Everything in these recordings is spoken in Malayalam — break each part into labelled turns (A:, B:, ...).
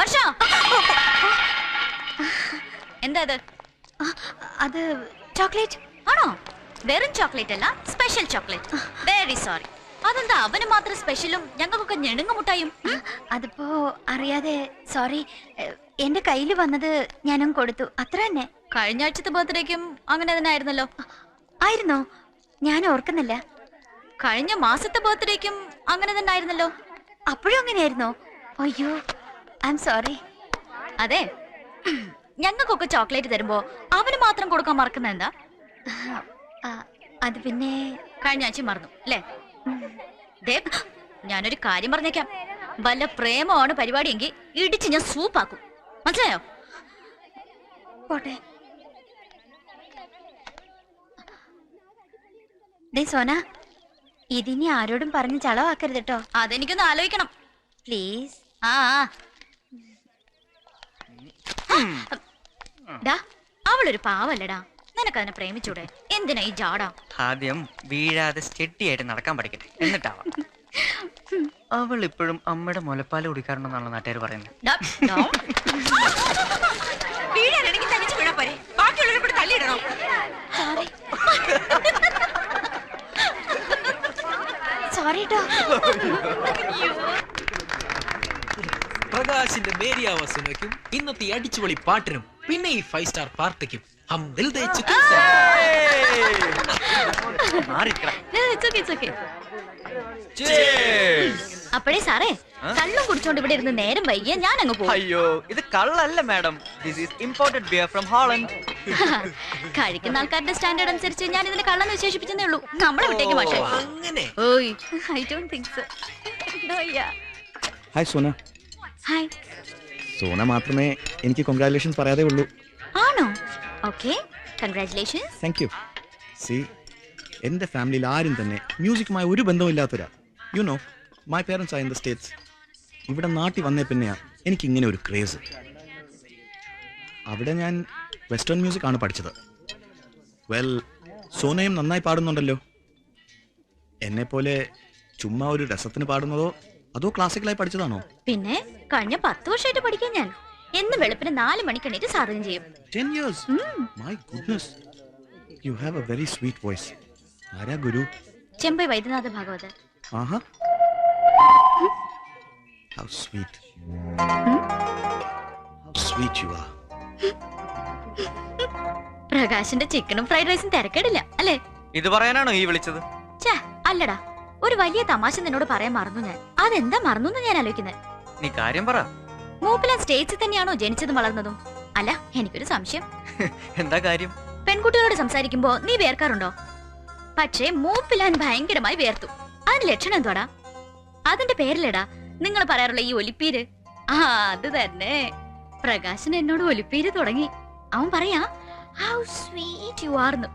A: വർഷ? എന്താ ഇത്
B: അത് ചോക്ലേറ്റ്.
A: ആണോ? വെറും ചോക്ലേറ്റ് അല്ല സ്പെഷ്യൽ ചോക്ലേറ്റ്. വെരി സോറി അതെന്താ? അവന് മാത്രം സ്പെഷ്യലും ഞങ്ങൾക്കൊക്കെ ഞെണുങ്ങ മുട്ടായും?
B: അതിപ്പോ അറിയാതെ സോറി എന്റെ കയ്യിൽ വന്നത് ഞാനും കൊടുത്തു. അത്ര തന്നെ.
A: കഴിഞ്ഞ ആഴ്ചത്തെ ബർത്ത്ഡേക്കും അങ്ങനെ തന്നെ ആയിരുന്നല്ലോ.
B: ആയിരുന്നോ? ഞാൻ ഓർക്കുന്നില്ല.
A: കഴിഞ്ഞ മാസത്തെ ബർത്ത്ഡേക്കും അങ്ങനെ തന്നെ ആയിരുന്നല്ലോ.
B: അപ്പോഴും അങ്ങനെയായിരുന്നോ? അയ്യോ ഐ എം സോറി
A: അതെ. ഞങ്ങൾക്കൊക്കെ ചോക്ലേറ്റ് തരുമ്പോ അവന് മാത്രം കൊടുക്കാൻ മറക്കുന്ന എന്താ?
B: അത് പിന്നെ
A: കഴിഞ്ഞ ആഴ്ച മറന്നു അല്ലേ? ദേ, ഞാനൊരു കാര്യം പറഞ്ഞേക്കാം. വല്ല പ്രേമമാണ് പരിപാടിയെങ്കിൽ ഇടിച്ച് ഞാൻ സൂപ്പാക്കും. മനസ്സിലായോ?
B: പോട്ടെ. സോന ഇതിനി ആരോടും പറഞ്ഞ് ചളവാക്കരുത് കേട്ടോ.
A: അതെനിക്കൊന്ന് ആലോചിക്കണം.
B: പ്ലീസ്
A: ആ ആ. ഡാ അവളൊരു പാവല്ലടാ. നിനക്കതിനെ പ്രേമിച്ചൂടെ? എന്തിനാ ഈ ജാടാ
C: ആദ്യം വീഴാതെ സ്റ്റെഡിയായിട്ട് നടക്കാൻ പഠിക്കട്ടെ. എന്നിട്ടാ അവൾ ഇപ്പോഴും അമ്മയുടെ മുലപ്പാൽ കുടിക്കാറുണ്ടെന്നാണ് നാട്ടുകാർ പറയുന്നത്.
D: വീഴാനാണെങ്കിൽ തനിച്ച് വീഴാൻ പോരെ. ബാക്കിയുള്ളവരെ കൂടെ തള്ളിയിടണോ
B: സോറി. സോറി കേട്ടോ
E: പ്രകാശിന്റെ മേരിയാവ സിനിമയ്ക്കും ഇന്നത്തെ ഈ അടിച്ചുപൊളി പാട്ടിനും പിന്നെ ഈ ഫൈവ് സ്റ്റാർ പാർട്ടിക്കും ഹം ദിൽ ദേ ചുക്കേ.
A: അപ്പോഴേ സാറേ കള്ളും കുടിച്ചോണ്ട് ഇവിടെ ഇരുന്ന് നേരം വൈകിയ ഞാൻ അങ്ങ് പോകും
C: അയ്യോ ഇത് കള്ളല്ല madam. This is imported beer from Holland
A: കഴിക്കുന്ന ആൾക്കാരുടെ സ്റ്റാൻഡേർഡ് അനുസരിച്ച് ഞാൻ ഇതിനെ കള്ളെന്ന് വിശേഷിപ്പിച്ചതേ ഉള്ളൂ. നമ്മളെ വിട്ടേക്ക് മാഷേ.
E: അങ്ങനെ.
A: ഓയ് I don't think so
F: hi Sona.
A: Hi
F: Sona മാത്രമേ എനിക്ക് കൺഗ്രാറ്റുലേഷൻസ് പറയാതെ ഉള്ളൂ.
A: ആണോ? Okay congratulations
F: thank you see എന്റെ ഫാമിലിയിൽ ആരും തന്നെ മ്യൂസിക്കുമായി ഒരു ബന്ധമില്ലാത്തവരാ you know my parents are in the States ഇവിടെ നാട്ടിൽ വന്നേ പിന്നെയാ എനിക്ക് ഇങ്ങനെ ഒരു ക്രേസ് അവിടെ ഞാൻ വെസ്റ്റേൺ മ്യൂസിക് ആണ് പഠിച്ചത്. വെൽ സോനയും നന്നായി പാടുന്നുണ്ടല്ലോ. എന്നെ പോലെ ചുമ്മാ ഒരു രസത്തിന് പാടുന്നതോ അതോ ക്ലാസിക്കലായി പഠിച്ചതാണോ?
A: പിന്നെ കഴിഞ്ഞ പത്ത് വർഷമായിട്ട് പഠിക്കാൻ ഞാൻ. എന്നും വെളുപ്പിന് നാല് മണിക്ക് എണീറ്റ് സാധനം ചെയ്യും.
F: 10 years. My goodness. You have a very sweet voice. ആരാ ഗുരു?
A: ചെമ്പൈ വൈദ്യനാഥ ഭാഗവത്
F: ആഹാ. How sweet. How sweet you are.
A: പ്രകാശിന്റെ ചിക്കനും ഫ്രൈഡ് റൈസും തിരക്കേടില്ല അല്ലേ?
C: ഇത് പറയാനാണോ ഈ വിളിച്ചത്?
A: ഛേ അല്ലടാ. ഒരു വലിയ തമാശ നിന്നോട് പറയാൻ മറന്നു ഞാൻ. അതെന്താ മറന്നു ഞാൻ ആലോചിക്കുന്നത്
C: നീ കാര്യം പറ.
A: മൂപ്പിലാൻ സ്റ്റേറ്റ്സിൽ തന്നെയാണോ ജനിച്ചതും വളർന്നതും? അല്ല എനിക്കൊരു സംശയം.
C: എന്താ കാര്യം?
A: പെൺകുട്ടികളോട് സംസാരിക്കുമ്പോ നീ വേർക്കാറുണ്ടോ? പക്ഷേ മൂപ്പിലാൻ ഭയങ്കരമായി വേർത്തു. അതിന് ലക്ഷണം എന്തോടാ അതിന്റെ പേരിലടാ നിങ്ങൾ പറയാറുള്ള ഈ ഒലിപ്പീര്. ആ അത് തന്നെ. പ്രകാശൻ എന്നോട് ഒലിപ്പീര് തുടങ്ങി. അവൻ പറയാ ഹൗ സ്വീറ്റ് യു ആർന്ന്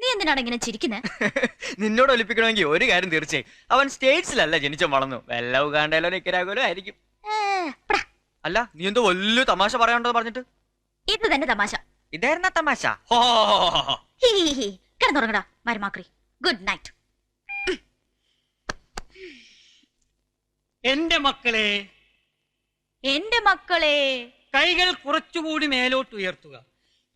A: നീ എന്തിനാണ് ഇങ്ങനെ ചിരിക്കുന്നത്
C: നിന്നോട് ഒലിപ്പിക്കണമെങ്കിൽ ഒരു കാര്യം തീർച്ചയായും. അവൻ സ്റ്റേറ്റ്സിലല്ല ജനിച്ചു വളർന്നു. വല്ല ഉഗാണ്ടയിലോ നിക്കരാകോലോ ആയിരിക്കും അല്ല നീ എന്തോ വലിയ തമാശ പറയാനുണ്ടോ പറഞ്ഞിട്ട്?
A: ഇത് തന്നെ തമാശ.
C: ഇതായിരുന്ന തമാശ.
A: കിടന്നുറങ്ങടാ മരുമാക്രി. ഗുഡ് നൈറ്റ്
G: എന്റെ മക്കളെ
A: എന്റെ മക്കളെ.
G: കൈകൾ കുറച്ചുകൂടി മേലോട്ട് ഉയർത്തുക.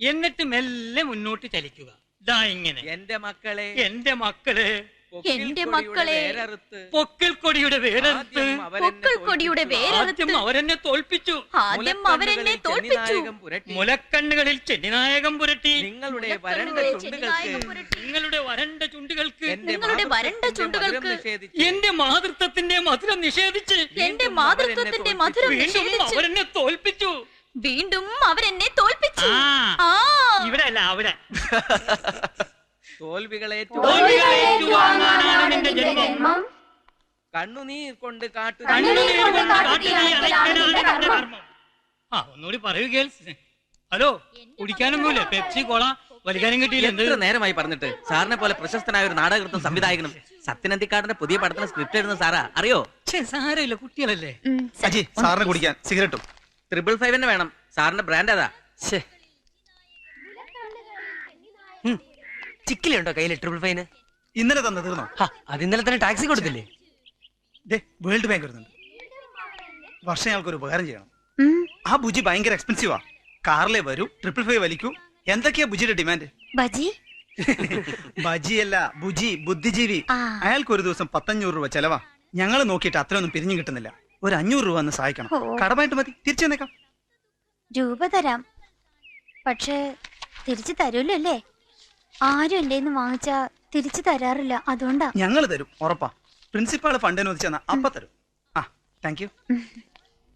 G: എന്നിട്ട് മെല്ലെ മുന്നോട്ട് ചലിക്കുക. ദാ ഇങ്ങനെ.
C: എന്റെ മക്കളെ
G: എന്റെ മക്കളെ.
A: എന്റെ മക്കളെ
G: പൊക്കിൽ കൊടിയുടെ വേരറുത്ത്.
A: പൊക്കിൾ കൊടിയുടെ വേരറുത്ത്.
G: ആദ്യം അവരെന്നെ തോൽപ്പിച്ചു.
A: ആദ്യം അവരെന്നെ തോൽപ്പിച്ചു.
G: മുലക്കണ്ണുകളിൽ ചെന്നിനായകം പുരട്ടി.
C: നിങ്ങളുടെ
A: വരണ്ട ചുണ്ടുകൾക്ക്
G: നിങ്ങളുടെ വരണ്ട ചുണ്ടുകൾക്ക്.
A: നിങ്ങളുടെ വരണ്ട ചുണ്ടുകൾക്ക്.
G: എന്റെ മാതൃത്വത്തിന്റെ മധുരം നിഷേധിച്ച്.
A: എന്റെ മാതൃത്വത്തിന്റെ മധുരം
G: അവരെന്നെ തോൽപ്പിച്ചു.
A: വീണ്ടും അവരെന്നെ തോൽപ്പിച്ചു.
G: അല്ല അവിടെ.
C: തോൽവികളെ
G: തോൽവികളെ ഏറ്റുവാങ്ങാനാണ് നിന്റെ ജന്മം.
C: കണ്ണുനീർ കൊണ്ട് കാട്ടു
G: കണ്ണുനീർ കൊണ്ട് കാട്ടിനി അലയ്ക്കലാണ് നിന്റെ കർമ്മം. ആ ഒന്നുകൂടി പറയൂ ഗേൾസ്. ഹലോ കുടിക്കാനൊന്നുമില്ല? പെപ്സി കോള വലിക്കാനും കിട്ടിയില്ല എന്ത്?
C: എത്ര നേരമായി പറഞ്ഞിട്ട്? സാറിനെ പോലെ പ്രശസ്തനായ ഒരു നാടകൃത്തും സംവിധായകനും സത്യനന്ദിക്കാടിന്റെ പുതിയ പടത്തിന് സ്ക്രിപ്റ്റ് എഴുതുന്ന സാറാ. അറിയോ?
G: ഛേ, സാരമില്ല കുട്ടികളല്ലേ?
F: അജി സാറിന് കുടിക്കാൻ സിഗരറ്റും.
C: ട്രിപ്പിൾ ഫൈവ് വേണം. സാറിന്റെ ബ്രാൻഡ് അതാ ചിക്കിലുണ്ടോ കയ്യിൽ ട്രിപ്പിൾ ഫൈന്?
F: ഇന്നലെ തന്നെ തീർന്നോ?
C: അത് ഇന്നലെ തന്നെ ടാക്സി കൊടുത്തില്ലേ?
F: ദേ വേൾഡ് ബാങ്ക് വരുന്നുണ്ട്.
H: വർഷം ഞങ്ങൾക്ക് ഒരു ഉപകാരം ചെയ്യണം. ആ ബുജി ഭയങ്കര എക്സ്പെൻസീവാ കാറിലെ വരൂ ട്രിപ്പിൾ ഫൈവ് വലിക്കൂ. എന്തൊക്കെയാ ബുജിയുടെ ഡിമാൻഡ്
B: ബജി?
H: ബജിയല്ല ബുജി ബുദ്ധിജീവി. അയാൾക്ക് ഒരു ദിവസം പത്തഞ്ഞൂറ് രൂപ ചെലവാ. ഞങ്ങൾ നോക്കിയിട്ട് അത്രയൊന്നും പിരിഞ്ഞു കിട്ടുന്നില്ല. ഒരു അഞ്ഞൂറ് രൂപ ഒന്ന് സഹായിക്കണം. കടമായിട്ട് മതി. തിരിച്ചു തന്നേക്കാം
B: രൂപ തരാം. പക്ഷേ തിരിച്ചു തരൂല്ലോ അല്ലേ ആരും എന്റെ വാങ്ങിച്ച തിരിച്ചു തരാറില്ല. അതുകൊണ്ടാ.
H: ഞങ്ങൾ തരും. ഉറപ്പാ. പ്രിൻസിപ്പാൾ ഫണ്ട് അനുവദിച്ചാ അപ്പ തരും. ആ താങ്ക് യു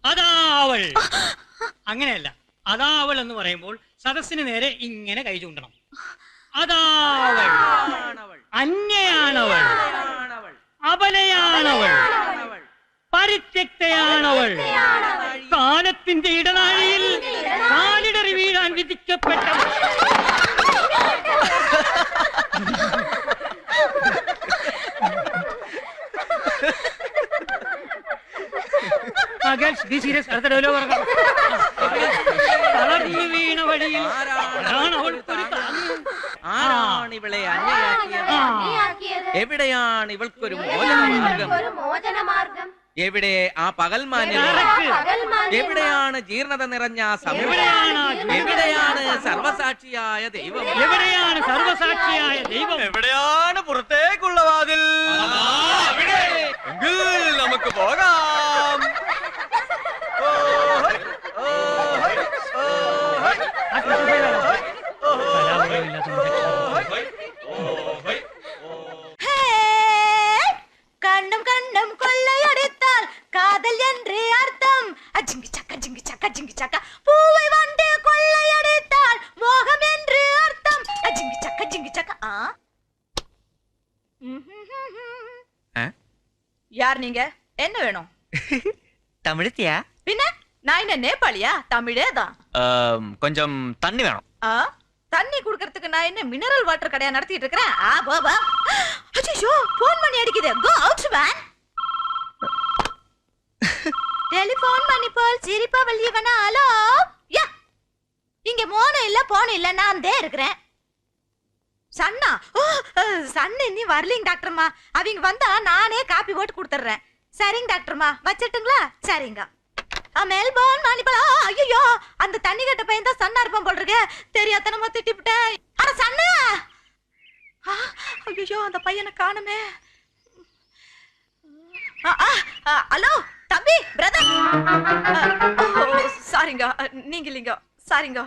G: അതാ അവൾ. അങ്ങനെയല്ല. അതാ അവൾ എന്ന് പറയുമ്പോൾ സദസ്സിന് നേരെ ഇങ്ങനെ കൈ ചൂണ്ടണം. അതാ അവൾ. അന്യയാണവൾ. അബലയാണവൾ പരിത്യക്തയാണവൾ. കാലത്തിന്റെ ഇടനാഴിയിൽ ആ, സീരിയസ്. അടുത്ത ഇറങ്ങാം. തളർന്നു വീണ വഴിയിൽ അതാണ് അവൾക്കൊരു താങ്ങ്.
I: ആരാണ് ഇവളെ അന്യയാക്കിയത്. എവിടെയാണ് ഇവൾക്കൊരു മോചനമാർഗം എവിടെ ആ പകൽമാന്യം
G: Correct.
I: എവിടെയാണ് ജീർണത നിറഞ്ഞ സമയം സമൂഹം
G: എവിടെയാണ്
I: എവിടെയാണ് സർവസാക്ഷിയായ ദൈവം
G: എവിടെയാണ് സർവസാക്ഷിയായ ദൈവം
C: എവിടെയാണ് പുറത്തേക്കുള്ള
D: சக்க பூவை வந்து கொள்ளையடித்தால் மோகம் என்று அர்த்தம். அஜிங்கு சக்க ஜிங்கு சக்க ஆ? யார் நீங்க? என்ன வேணும்?
C: தமிழத்தியா?
D: பின்ன? நான் என்ன நேபாளியா? தமிழே தான்.
C: கொஞ்சம் தண்ணி
D: வேணும். தண்ணி குடுக்கறதுக்கு நான் என்ன மினரல் வாட்டர் கடையா நடத்திட்டு இருக்கிறேன்? ஆ போ போ. அச்சோ ஃபோன் பண்ணி அடிக்குது. கோ அவுட் மேன் சிரிப்பா போல் சிரிப்பா ஹலோ? யா! இங்க மோனும் இல்ல போனும் இல்ல நான் தே இருக்கிறேன். சன்னா சன்னு இனி வரலீங்க டாக்டர்மா. அவங்க வந்தா நானே காப்பி போட்டு கொடுத்துட்றேன். சரிங்க டாக்டர்மா வச்சிட்டுங்களா? சரிங்க. மெல்போர்ன் மணிப்பலா ஐயோ அந்த தண்ணி கட்ட பையன் தான் சன்னா இருப்பான் போல் இருக்க தெரியாதனமா திட்டிவிட்டேன் அட சன்னா! ஐயோ அந்த பையனை காணுமே. ஆ, ஆ, ஆ, ஹலோ? தம்பி பிரதர் சாரிங்க. நீங்க இல்லைங்க சாரிங்க.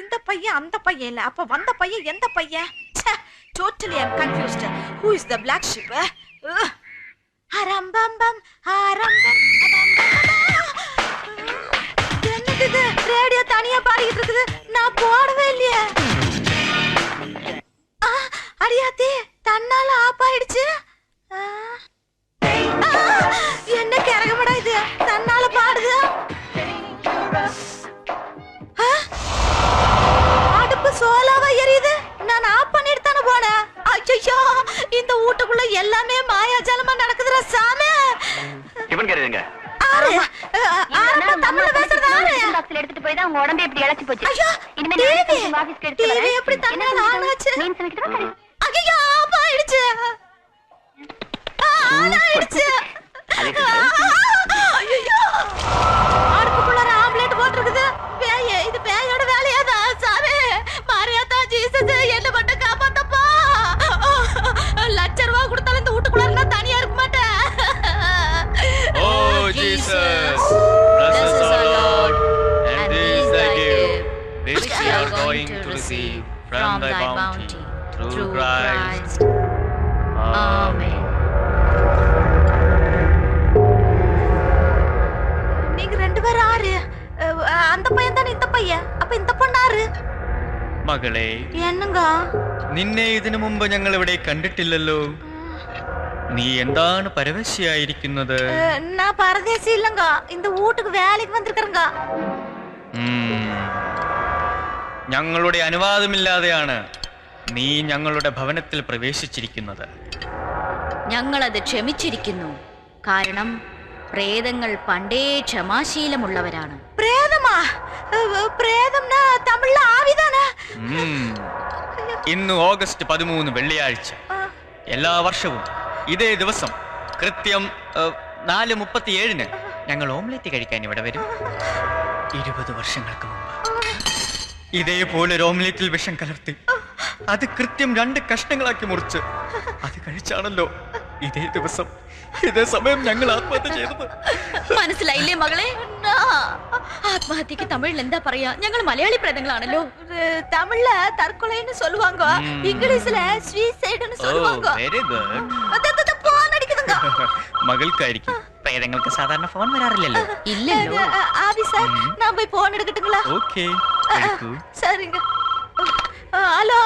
D: இந்த பையன் அந்த பையன் இல்ல. அப்ப வந்த பையன் எந்த பையன்? Totally I'm confused who is the black ship அரம்பம்பம் அரம்பம் என்னது இது? ரேடியோ தனியா பாடிக்கிட்டு இருக்குது. நான் போடவே இல்லையே. அடியாத்தி தன்னால ஆப் ஆயிடுச்சு. ஆ, என்ன கரகமடா இது? தன்னால பாடுது?
C: gift, which we are going to receive from thy bounty, through Christ. Amen.
D: நீங்க ரெண்டு பேரும் ஆறு அஹ், அந்த பையன் தானே இந்த பையன் அப்ப இந்த பொண்ணு ஆறு
C: മകളെ
D: என்னங்க
C: നിന്നെ ഇതിനു മുമ്പ് ഞങ്ങൾ ഇവിടെ കണ്ടിട്ടില്ലല്ലോ നീ എന്താണ് പരവശയായിരിക്കുന്നത്
D: அஹ், நான் பரதேசி இல்லங்க இந்த வீட்டுக்கு வேலைக்கு வந்திருக்கிறேங்க
C: ഉം. ഞങ്ങളുടെ അനുവാദമില്ലാതെയാണ് നീ ഞങ്ങളുടെ ഭവനത്തിൽ പ്രവേശിച്ചിരിക്കുന്നത്.
A: ഞങ്ങളത് ക്ഷമിച്ചിരിക്കുന്നു. കാരണം പ്രേതങ്ങൾ പണ്ടേ ക്ഷമാശീലമുള്ളവരാണ്.
C: ഇന്ന് ഓഗസ്റ്റ് പതിമൂന്ന് വെള്ളിയാഴ്ച. എല്ലാ വർഷവും ഇതേ ദിവസം കൃത്യം നാല് മുപ്പത്തിയേഴിന്
J: ഞങ്ങൾ ഓംലെറ്റ് കഴിക്കാൻ ഇവിടെ വരും.
C: ഇരുപത് വർഷങ്ങൾക്ക് മുമ്പ്. ഇതേപോലെ ഒരു ഓംലെറ്റിൽ വിഷം കലർത്തി അത് കൃത്യം രണ്ട് കഷ്ണങ്ങളാക്കി മുറിച്ച് അത് കഴിച്ചാണല്ലോ ഇതേ ദിവസം ഇതേ സമയം ഞങ്ങൾ ആത്മഹത്യ ചെയ്തത്
A: മനസ്സിലായില്ലേ മകളെ ആത്മഹത്യക്ക് തമിഴിൽ എന്താ പറയാ ഞങ്ങൾ മലയാളി പ്രേതങ്ങളാണല്ലോ
D: அஹ், தமிழ்ல தற்கொலைன்னு சொல்லுவாங்க இங்கிலீஷ்ல சூசைடுன்னு
C: ഓ
D: சொல்லுவாங்க
C: വെരി ഗുഡ്
D: அது, அது, அது, போன் அடிக்குதுங்க
C: മകൾക്കായിരിക്കും പ്രേതങ്ങൾക്ക് സാധാരണ ഫോൺ വരാറില്ലല്ലോ
A: ഇല്ലല്ലോ
D: அஹ், ஆவி சார் நான் போய் போன் எடுக்கட்டுங்களா
C: ഓക്കെ
D: சரிங்க அஹ், ஹலோ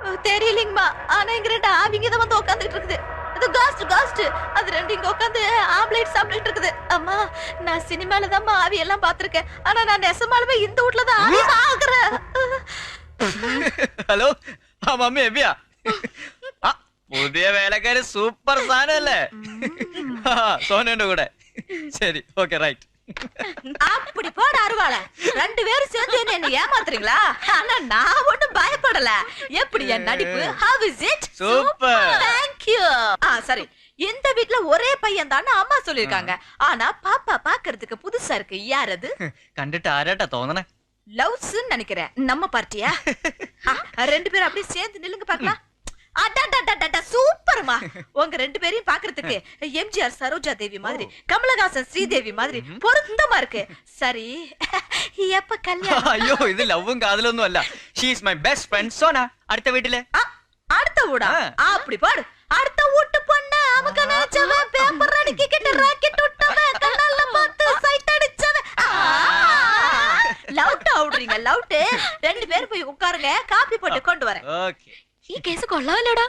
D: அஹ், தெரியலைங்கம்மா ஆனா இங்க ரெண்டு ஆவிங்க தான் வந்து உட்காந்துட்டு இருக்குது அது காஸ்ட் காஸ்ட் அது ரெண்டு இங்க உட்காந்து ஆம்லேட் சாப்பிட்டுட்டு இருக்குது அம்மா நான் சினிமால தான் ஆவி எல்லாம் பாத்திருக்கேன் ஆனா நான் நெசமாலுமே இந்த வீட்ல தான் ஆவி பாக்குறேன்
C: ഹലോ ആ മമ്മി എവിയാ ആ, പുതിയ വേലക്കാര് സൂപ്പർ സാധനല്ലേ ആ, സോനുണ്ട് കൂടെ ശരി ഓക്കെ റൈറ്റ്
D: அப்படி போட அருவாள ரெண்டு பேரும் சேர்ந்து என்ன என்ன ஏமாத்துறீங்களா ஆனா நான் ஒண்ணும் பயப்படல எப்படி என் நடிப்பு how is it
C: super
D: thank you ஆ சரி இந்த வீட்ல ஒரே பையன் தானே அம்மா சொல்லிருக்காங்க ஆனா பாப்பா பாக்குறதுக்கு புதுசா இருக்கு யார் அது
C: കണ്ടിട്ട് ആരാട്ടാ തോന്നണേ
D: லவ்ஸ் நினைக்கிறேன் நம்ம பார்ட்டியா ஆ, ரெண்டு பேரும் அப்படியே சேர்ந்து நில்லுங்க பார்க்கலாம் அடடடடட, சூப்பர்மா. உங்க ரெண்டு பேரையும் பாக்குறதுக்கு எம்ஜிஆர் சரோஜா தேவி மாதிரி கமலஹாசன் ஸ்ரீதேவி மாதிரி பொருத்தமா இருக்கு. சரி எப்ப கல்யாணம்?
C: ஐயோ இது லவ்வும் காதல ஒண்ணும் இல்ல she is my best friend
D: Sona. அடுத்த வீட்டுல.
C: அடுத்த ஊடா?
D: அப்படி பாரு அடுத்த வீட்டு பொண்ணு அவக்க நினைச்சவன்
A: കൊള്ളാമല്ലോടാ